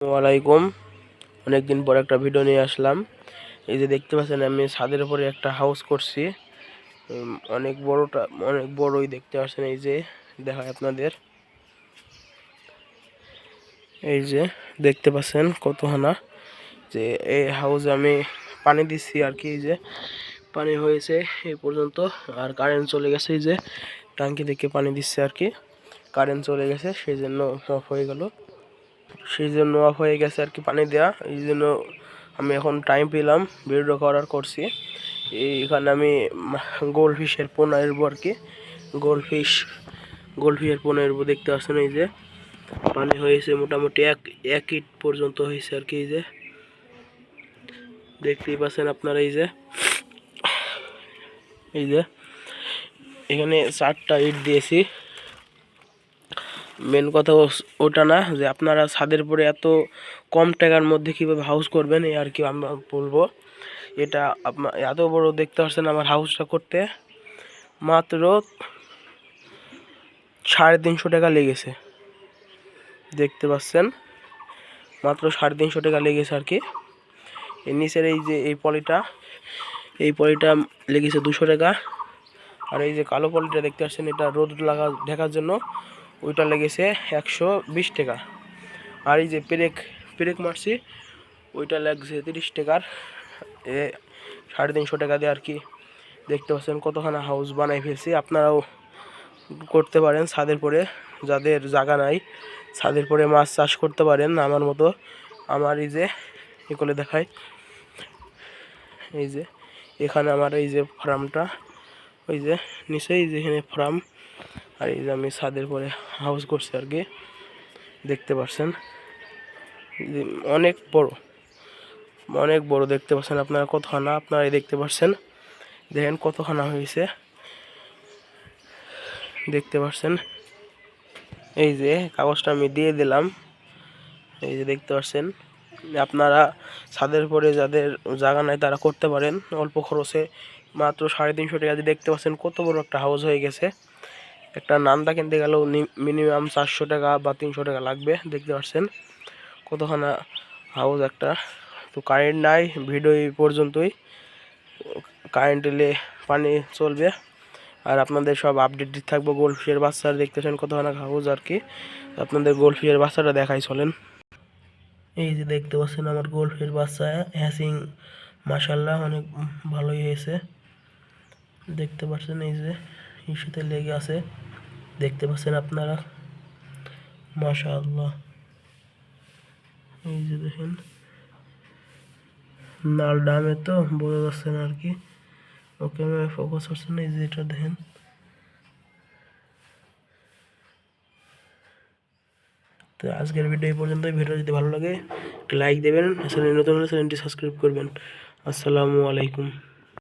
ওয়ালাইকুম অনেকদিন পর একটা ভিডিও নিয়ে আসলাম। এই যে দেখতে পাচ্ছেন, আমি ছাদের উপরে একটা হাউস করছি। অনেক বড়টা, অনেক বড়ই দেখতে পাচ্ছেন, এই যে দেখায় আপনাদের। এই যে দেখতে পাচ্ছেন কতখানা। যে এই হাউস আমি পানি দিচ্ছি আর কি, এই যে পানি হয়েছে এই পর্যন্ত। আর কারেন্ট চলে গেছে, এই যে টাঙ্কি থেকে পানি দিচ্ছে আর কি। কারেন্ট চলে গেছে সেই জন্য অফ হয়ে গেল। সেই জন্য অফ হয়ে গেছে আর কি পানি দেওয়া এই জন্য আমি এখন টাইম পেলাম ভিডিও করার করছি। এইখানে আমি গোল্ড ফিশের পোনা এরবো আর কি। গোল্ড ফিশ গোল্ড ফিশের পোনা এরবো দেখতে পাচ্ছেন এই যে। পানি হয়েছে মোটামুটি এক এক ইট পর্যন্ত হয়েছে আর কি এই যে। দেখতেই পাচ্ছেন আপনারা এই যে। এই যে। এখানে চারটা ইট দিয়েছি। মেন কথা ওটা না যে আপনারা ছাদের পরে এত কম টাকার মধ্যে কীভাবে হাউস করবেন, এই আর কি আমরা বলব। এটা আপনার এত বড় দেখতে পাচ্ছেন আমার হাউসটা করতে। মাত্র সাড়ে তিনশো টাকা লেগেছে। দেখতে পাচ্ছেন? মাত্র সাড়ে তিনশো টাকা লেগেছে আর কি। এর নিচের এই যে, এই পলিটা এই পলিটা লেগেছে দুশো টাকা। আর এই যে কালো পলিটা দেখতে পাচ্ছেন, এটা রোদ লাগা ঢাকার জন্য। ওইটা লেগেছে একশো বিশ টাকা। আর এই যে পেরেক পেরেক মারছি, ওইটা লাগছে তিরিশ টাকার। এ সাড়ে তিনশো টাকা দিয়ে আর কি। দেখতে পাচ্ছেন কতখানা হাউস বানাই ফেলছি। আপনারাও করতে পারেন ছাদের পরে, যাদের জায়গা নাই, ছাদের পরে মাছ চাষ করতে পারেন আমার মতো। আমার এই যে, এ করে দেখায় এই যে, এখানে আমার এই যে ফার্মটা ওই যে, নিচেই যেখানে ফার্ম আর এই যে আমি ছাদের পরে হাউস করছি আর কি। দেখতে পাচ্ছেন অনেক বড়। অনেক বড় দেখতে পাচ্ছেন আপনারা, কতখানা আপনারা দেখতে পাচ্ছেন দেখেন কতখানা হয়েছে। দেখতে পাচ্ছেন এই যে কাগজটা আমি দিয়ে দিলাম। এই যে দেখতে পাচ্ছেন আপনারা ছাদের পরে যাদের জায়গা নাই তারা করতে পারেন। অল্প খরচে মাত্র সাড়ে তিনশো টাকা দিয়ে দেখতে পাচ্ছেন কত বড় একটা হাউস হয়ে গেছে। একটা নান্দা কিনতে গেলেও মিনিমাম চারশো টাকা বা তিনশো টাকা লাগবে, দেখতে পাচ্ছেন। কতখানা হাউস একটা। তো কারেন্ট নাই ভিডিও এই পর্যন্তই। কারেন্ট এলে পানি চলবে। আর আপনাদের সব আপডেট দিতে থাকব গোল্ড ফিশের বাচ্চার দেখতেছেন কতখানা হাউস আর কি। আপনাদের গোল্ড ফিশের বাচ্চাটা দেখাই, চলেন। এই যে দেখতে পাচ্ছেন আমার গোল্ড ফিশের বাচ্চা হ্যাসিং মাসাল্লাহ অনেক ভালোই হয়েছে। দেখতে পাচ্ছেন এই যে। ইস্যুতে লেগে আছে। দেখতে পাচ্ছেন আপনারা? মাশাআল্লাহ। এই যে দেখেন নাল ডামে তো বোঝা যাচ্ছে না আর কি। ওকে আমি ফোকাস করছে না, এই যে এটা দেখেন। তো আজকের ভিডিও এই পর্যন্ত ভিডিও যদি ভালো লাগে লাইক দেবেন। চ্যানেল নতুন হলে চ্যানেলটি সাবস্ক্রাইব করবেন। আসসালামু আলাইকুম।